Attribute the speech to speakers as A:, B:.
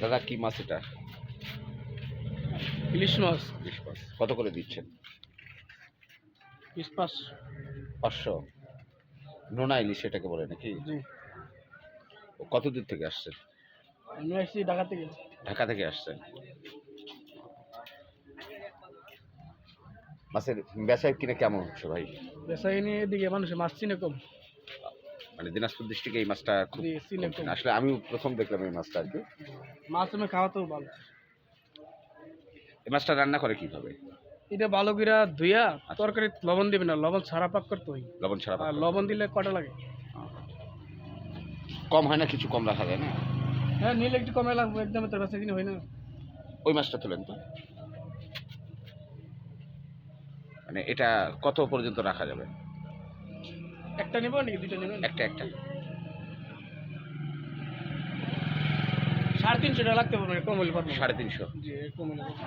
A: দাদা কি মাছ এটা?
B: ইলিশ মাছ।
A: ইলিশ মাছ। কত করে দিচ্ছেন?
B: পিস পাস
A: পাঁচশো? নোনা ইলিশ এটাকে বলে নাকি?
B: জি।
A: কত দূর থেকে আসছেন?
B: আমি আসছি ঢাকা থেকে।
A: ঢাকা থেকে আসছেন। মাছের বেচায় কিনে কেমন হচ্ছে ভাই?
B: বেসাইনি এদিকে মানুষের মাছ চিনে কম।
A: মানে দিনাজপুর ডিস্ট্রিক্টে এই মাছটা খুব। আসলে আমিও প্রথম দেখলাম এই মাছটা আর কি
B: মাছ আমি খাওয়াতেও ভালো।
A: এই মাছটা রান্না করে কীভাবে?
B: এটা ভালো করে ধুইয়া তরকারি লবণ দিবে না লবণ ছাড়া পাক করতে হয়।
A: লবণ ছাড়া
B: আর
A: পাক
B: লবণ দিলে কটা লাগে?
A: কম হয় না কিছু কম রাখা যায় না?
B: হ্যাঁ নিলে একটু কমে লাগবে একদম তোর বেসা কিনে হয় না।
A: ওই মাছটা তোলেন তো? মানে এটা কত পর্যন্ত রাখা যাবে?
B: একটা নেব নাকি দুটো নেবেন
A: একটা একটা।
B: সাড়ে তিনশো টাকা লাগতে পারবে কমল পারব
A: সাড়ে তিনশো।
B: জি কম হলে পারব।